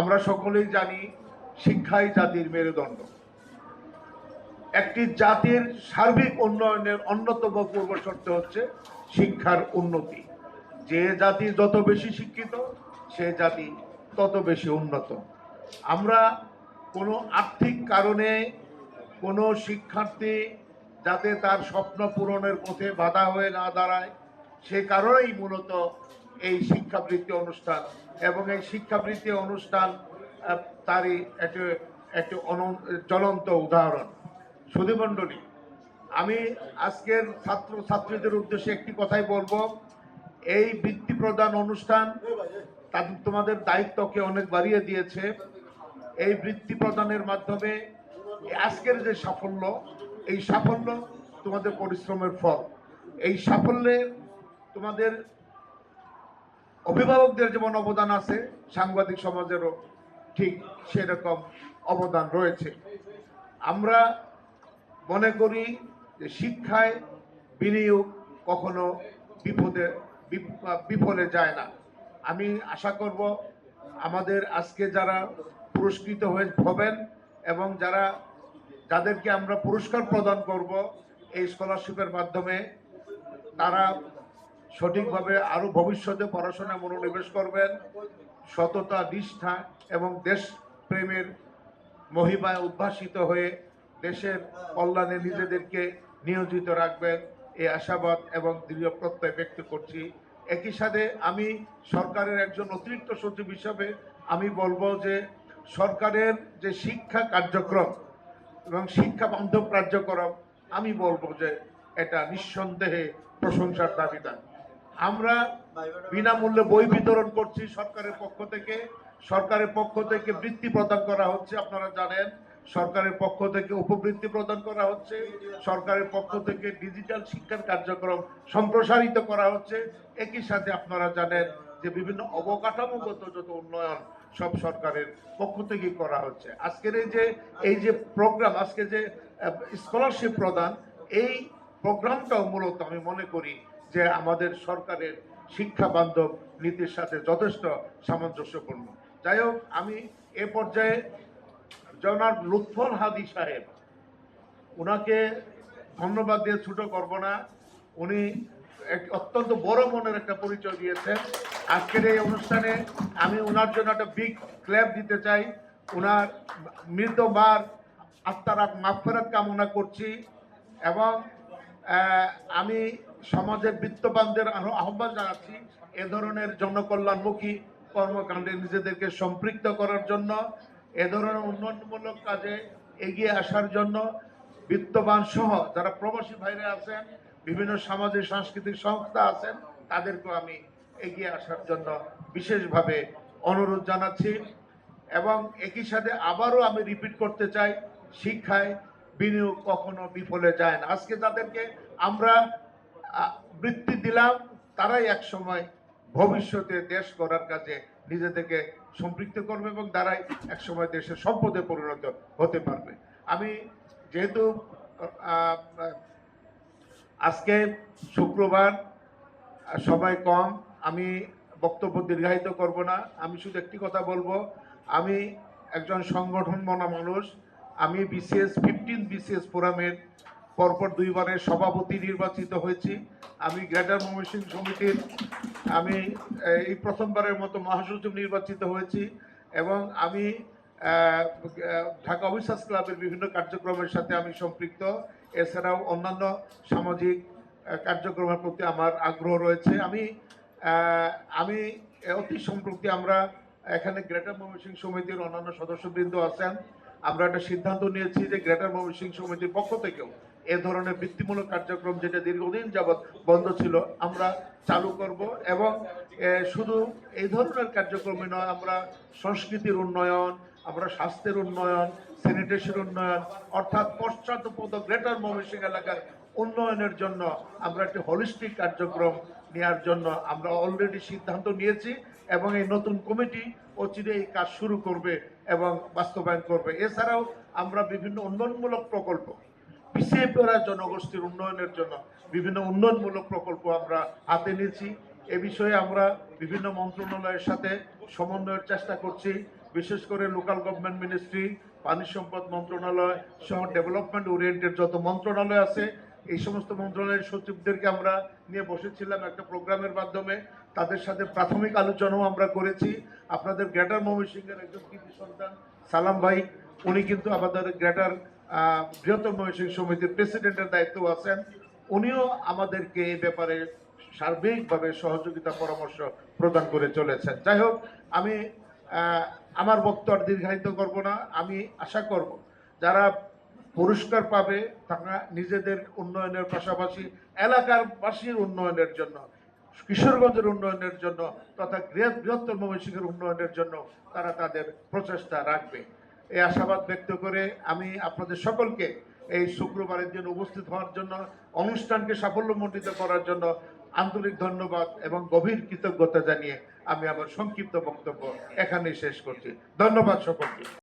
আমরা সকলেই জানি শিক্ষাই জাতির মেরুদণ্ড। একটি জাতির সার্বিক উন্নয়নের অন্যতম পূর্ব শর্ত হচ্ছে শিক্ষার উন্নতি। যে জাতি যত বেশি শিক্ষিত, সে জাতি তত বেশি উন্নত। আমরা কোনো আর্থিক কারণে কোনো শিক্ষার্থী যাতে তার স্বপ্ন পূরণের পথে বাধা হয়ে না দাঁড়ায়, সে কারণেই মূলত এই শিক্ষাবৃত্তি অনুষ্ঠান এবং এই শিক্ষাবৃত্তি অনুষ্ঠান তারই একটি একটি জ্বলন্ত উদাহরণ। সুধীমণ্ডলী আমি আজকের ছাত্র, ছাত্রীদের উদ্দেশ্যে একটি কথাই বলব। এই বৃত্তি প্রদান অনুষ্ঠান তাদের তোমাদের দায়িত্বকে অনেক বাড়িয়ে দিয়েছে। এই বৃত্তি প্রদানের মাধ্যমে আজকের যে সাফল্য, এই সাফল্য তোমাদের পরিশ্রমের ফল। এই সাফল্যে তোমাদের অভিভাবকদের যেমন অবদান আছে, সাংবাদিক সমাজেরও ঠিক সেরকম অবদান রয়েছে। আমরা মনে করি যে শিক্ষায় বিনিয়োগ কখনো বিপদে, বিপ- বিফলে যায় না। আমি আশা করব আমাদের আজকে যারা পুরস্কৃত হয়ে হবেন এবং যারা, যাদেরকে আমরা পুরস্কার প্রদান করব এই স্কলারশিপের মাধ্যমে, তারা সঠিকভাবে আরও ভবিষ্যতে পড়াশোনায় মনোনিবেশ করবেন। সততা, নিষ্ঠা এবং দেশপ্রেমের মহিমায় উদ্ভাসিত হয়ে দেশের কল্যাণে নিজেদেরকে নিয়োজিত রাখবেন। এই আশাবাদ এবং দৃঢ় প্রত্যয় ব্যক্ত করছি। একই সাথে আমি সরকারের একজন অতিরিক্ত সচিব হিসাবে আমি বলব যে সরকারের যে শিক্ষা কার্যক্রম এবং শিক্ষা বান্ধব কার্যক্রম, আমি বলব যে এটা নিঃসন্দেহে প্রশংসার দাবিদার। আমরা বিনামূল্যে বই বিতরণ করছি সরকারের পক্ষ থেকে। সরকারের পক্ষ থেকে বৃত্তি প্রদান করা হচ্ছে, আপনারা জানেন। সরকারের পক্ষ থেকে উপবৃত্তি প্রদান করা হচ্ছে। সরকারের পক্ষ থেকে ডিজিটাল শিক্ষার কার্যক্রম সম্প্রসারিত করা হচ্ছে। একই সাথে আপনারা জানেন যে বিভিন্ন অবকাঠামোগত যত উন্নয়ন, সব সরকারের পক্ষ থেকেই করা হচ্ছে। আজকের এই যে এই যে প্রোগ্রাম, আজকে যে স্কলারশিপ প্রদান, এই প্রোগ্রামটাও মূলত আমি মনে করি যে আমাদের সরকারের শিক্ষা বান্ধব নীতির সাথে যথেষ্ট সামঞ্জস্যপূর্ণ। যাই হোক, আমি এ পর্যায়ে জনাব লুৎফর হাদি সাহেব ওনাকে ধন্যবাদ দিয়ে ছুটো করব না। উনি এক অত্যন্ত বড় মনের একটা পরিচয় দিয়েছেন। আজকের এই অনুষ্ঠানে আমি ওনার জন্য একটা বিগ ক্ল্যাপ দিতে চাই। ওনার মৃত মার আত্মার মাফেরাত কামনা করছি এবং আমি সমাজের বিত্তবানদের আরও আহ্বান জানাচ্ছি এ ধরনের জনকল্যাণমুখী কর্মকাণ্ডে নিজেদেরকে সম্পৃক্ত করার জন্য, এ ধরনের উন্নয়নমূলক কাজে এগিয়ে আসার জন্য বিত্তবান সহ যারা প্রবাসী ভাইরা আছেন, বিভিন্ন সামাজিক সাংস্কৃতিক সংস্থা আছেন, তাদেরকেও আমি এগিয়ে আসার জন্য বিশেষভাবে অনুরোধ জানাচ্ছি। এবং একই সাথে আবারও আমি রিপিট করতে চাই, শিক্ষায় বিনিয়োগ কখনো বিফলে যায় না। আজকে তাদেরকে আমরা বৃত্তি দিলাম, তারাই এক সময় ভবিষ্যতে দেশ গড়ার কাজে নিজেদেরকে সম্পৃক্ত করবে এবং তারাই এক সময় দেশের সম্পদে পরিণত হতে পারবে। আমি যেহেতু আজকে শুক্রবার, সময় কম, আমি বক্তব্য দীর্ঘায়িত করব না, আমি শুধু একটি কথা বলব, আমি একজন সংগঠন মনা মানুষ, আমি বিসিএস ফিফটিন বিসিএস ফোরামের পরপর দুইবারের সভাপতি নির্বাচিত হয়েছি। আমি গ্রেটার ময়মনসিংহ সমিতির, আমি এই প্রথমবারের মতো মহাসচিব নির্বাচিত হয়েছি এবং আমি ঢাকা অফিসার্স ক্লাবের বিভিন্ন কার্যক্রমের সাথে আমি সম্পৃক্ত। এছাড়াও অন্যান্য সামাজিক কার্যক্রমের প্রতি আমার আগ্রহ রয়েছে। আমি আমি অতি সম্প্রতি আমরা এখানে গ্রেটার ময়মনসিংহ সমিতির অন্যান্য সদস্যবৃন্দ আছেন। আমরা একটা সিদ্ধান্ত নিয়েছি যে গ্রেটার ময়মনসিংহ সমিতির পক্ষ থেকেও এ ধরনের বৃত্তিমূলক কার্যক্রম যেটা দীর্ঘদিন যাবৎ বন্ধ ছিল, আমরা চালু করব এবং শুধু এই ধরনের কার্যক্রমে নয়, আমরা সংস্কৃতির উন্নয়ন, আমরা স্বাস্থ্যের উন্নয়ন, স্যানিটেশন উন্নয়ন, অর্থাৎ পশ্চাৎপদ গ্রেটার ময়মনসিংহ এলাকার উন্নয়নের জন্য আমরা একটি হলিস্টিক কার্যক্রম নেওয়ার জন্য আমরা অলরেডি সিদ্ধান্ত নিয়েছি এবং এই নতুন কমিটি অচিরে এই কাজ শুরু করবে এবং বাস্তবায়ন করবে। এছাড়াও আমরা বিভিন্ন উন্নয়নমূলক প্রকল্প পিছিয়ে পড়া জনগোষ্ঠীর উন্নয়নের জন্য বিভিন্ন উন্নয়নমূলক প্রকল্প আমরা হাতে নিয়েছি। এ বিষয়ে আমরা বিভিন্ন মন্ত্রণালয়ের সাথে সমন্বয়ের চেষ্টা করছি। বিশেষ করে লোকাল গভর্নমেন্ট মিনিস্ট্রি, পানি সম্পদ মন্ত্রণালয় সহ ডেভেলপমেন্ট ওরিয়েন্টেড যত মন্ত্রণালয় আছে এই সমস্ত মন্ত্রণালয়ের সচিবদেরকে আমরা নিয়ে বসেছিলাম একটা প্রোগ্রামের মাধ্যমে। তাদের সাথে প্রাথমিক আলোচনাও আমরা করেছি। আপনাদের গ্রেটার ময়মনসিংহের একজন কৃতি সন্তান সালাম ভাই উনি কিন্তু আমাদের গ্রেটার আহ, বৃহত্তর ময়মনসিংহ সমিতির প্রেসিডেন্টের দায়িত্ব আছেন। উনিও আমাদেরকে এই ব্যাপারে সার্বিকভাবে সহযোগিতা পরামর্শ প্রদান করে চলেছেন। যাই হোক আমি আমার বক্তব্য দীর্ঘায়িত করব না। আমি আশা করব যারা পুরস্কার পাবে তারা নিজেদের উন্নয়নের পাশাপাশি এলাকার বাসীর উন্নয়নের জন্য, কিশোরগঞ্জের উন্নয়নের জন্য তথা বৃহত্তর ময়মনসিংহের উন্নয়নের জন্য তারা তাদের প্রচেষ্টা রাখবে। এই আশাবাদ ব্যক্ত করে আমি আপনাদের সকলকে এই শুক্রবারের দিন উপস্থিত হওয়ার জন্য, অনুষ্ঠানকে সাফল্যমণ্ডিত করার জন্য আন্তরিক ধন্যবাদ এবং গভীর কৃতজ্ঞতা জানিয়ে আমি আমার সংক্ষিপ্ত বক্তব্য এখানেই শেষ করছি। ধন্যবাদ সকলকে।